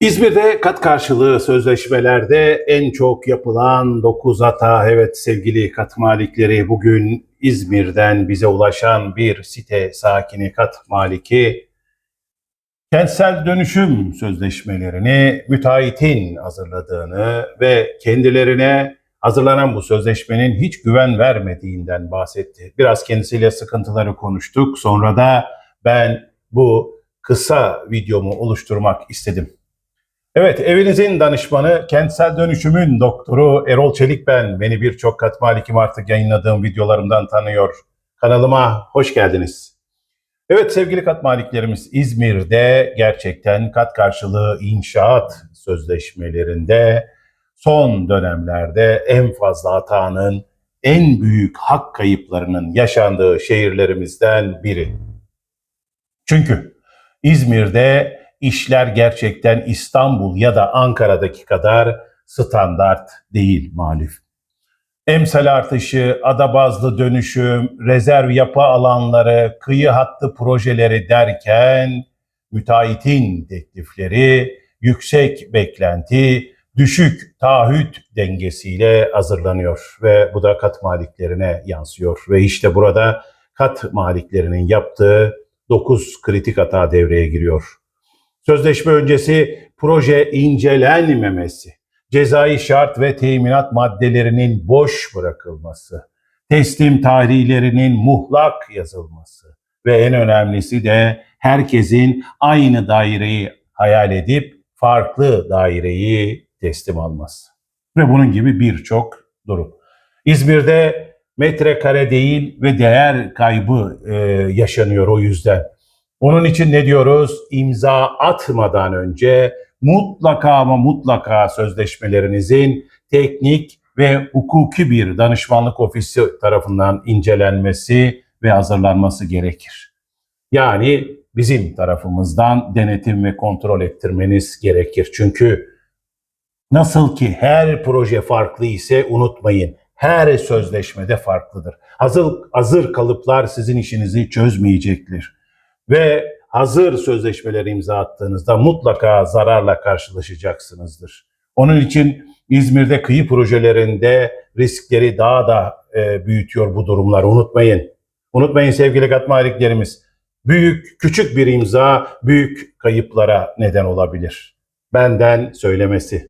İzmir'de kat karşılığı sözleşmelerde en çok yapılan 9 hata evet sevgili kat malikleri bugün İzmir'den bize ulaşan bir site sakini kat maliki kentsel dönüşüm sözleşmelerini müteahhitin hazırladığını ve kendilerine hazırlanan bu sözleşmenin hiç güven vermediğinden bahsetti. Biraz kendisiyle sıkıntıları konuştuk. Sonra da ben bu kısa videomu oluşturmak istedim. Evet, evinizin danışmanı, kentsel dönüşümün doktoru Erol Çelik ben. Beni birçok kat malikim artık yayınladığım videolarımdan tanıyor. Kanalıma hoş geldiniz. Evet sevgili kat maliklerimiz İzmir'de gerçekten kat karşılığı inşaat sözleşmelerinde son dönemlerde en fazla hatanın, en büyük hak kayıplarının yaşandığı şehirlerimizden biri. Çünkü İzmir'de işler gerçekten İstanbul ya da Ankara'daki kadar standart değil malif. Emsal artışı, ada bazlı dönüşüm, rezerv yapı alanları, kıyı hattı projeleri derken müteahhitin teklifleri, yüksek beklenti, düşük taahhüt dengesiyle hazırlanıyor ve bu da kat maliklerine yansıyor ve işte burada kat maliklerinin yaptığı 9 kritik hata devreye giriyor. Sözleşme öncesi proje incelenmemesi, cezai şart ve teminat maddelerinin boş bırakılması, teslim tarihlerinin muhlak yazılması ve en önemlisi de herkesin aynı daireyi hayal edip farklı daireyi teslim alması. Ve bunun gibi birçok durum. İzmir'de metrekare değil ve değer kaybı e, yaşanıyor o yüzden. Onun için ne diyoruz? İmza atmadan önce mutlaka ama mutlaka sözleşmelerinizin teknik ve hukuki bir danışmanlık ofisi tarafından incelenmesi ve hazırlanması gerekir. Yani bizim tarafımızdan denetim ve kontrol ettirmeniz gerekir. Çünkü nasıl ki her proje farklı ise unutmayın her sözleşmede farklıdır. Hazır, hazır kalıplar sizin işinizi çözmeyecektir ve hazır sözleşmeleri imza attığınızda mutlaka zararla karşılaşacaksınızdır. Onun için İzmir'de kıyı projelerinde riskleri daha da e, büyütüyor bu durumlar. Unutmayın. Unutmayın sevgili katmaliklerimiz. Büyük, küçük bir imza büyük kayıplara neden olabilir. Benden söylemesi.